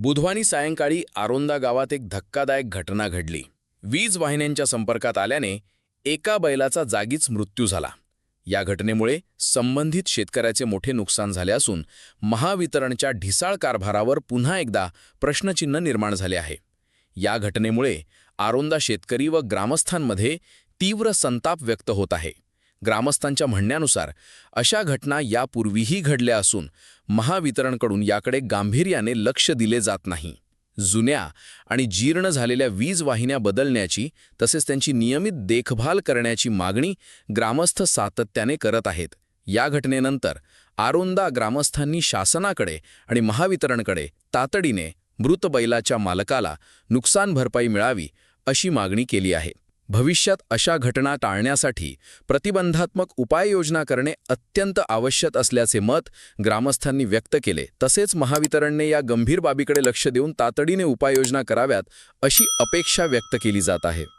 बुधवारी सायंकाळी आरोंदा गावात एक धक्कादायक घटना घडली. वीज वाहिन्यांच्या संपर्कात आल्याने एका बैलाचा जागीच मृत्यू झाला. या घटनेमुळे संबंधित शेतकऱ्याचे मोठे नुकसान झाले असून महावितरणच्या ढिसाळ कारभारावर पुन्हा एकदा प्रश्नचिन्ह निर्माण झाले आहे. या घटनेमुळे आरोंदा शेतकरी व ग्रामस्थांमध्ये तीव्र संताप व्यक्त होत आहे. ग्रामस्थांच्या म्हणण्यानुसार अशा घटना यापूर्वीही घडल्या असून महावितरणकडून याकडे गांभीर्याने लक्ष दिले जात नाही. जुन्या आणि जीर्ण झालेल्या वीज वाहिन्या बदलण्याची तसेच त्यांची नियमित देखभाल करण्याची मागणी ग्रामस्थ सातत्याने करत आहेत. या घटनेनंतर आरोंदा ग्रामस्थांनी शासनाकडे आणि महावितरणकडे तातडीने मृत बैलाच्या मालकाला नुकसान भरपाई मिळावी अशी मागणी केली आहे. भविष्यात अशा घटना टाळण्यासाठी प्रतिबंधात्मक उपाययोजना करणे अत्यंत आवश्यक असल्याचे मत ग्रामस्थांनी व्यक्त केले. तसेच महावितरणने या गंभीर बाबीकडे लक्ष देऊन तातडीने उपाययोजना कराव्यात अशी अपेक्षा व्यक्त केली जात आहे.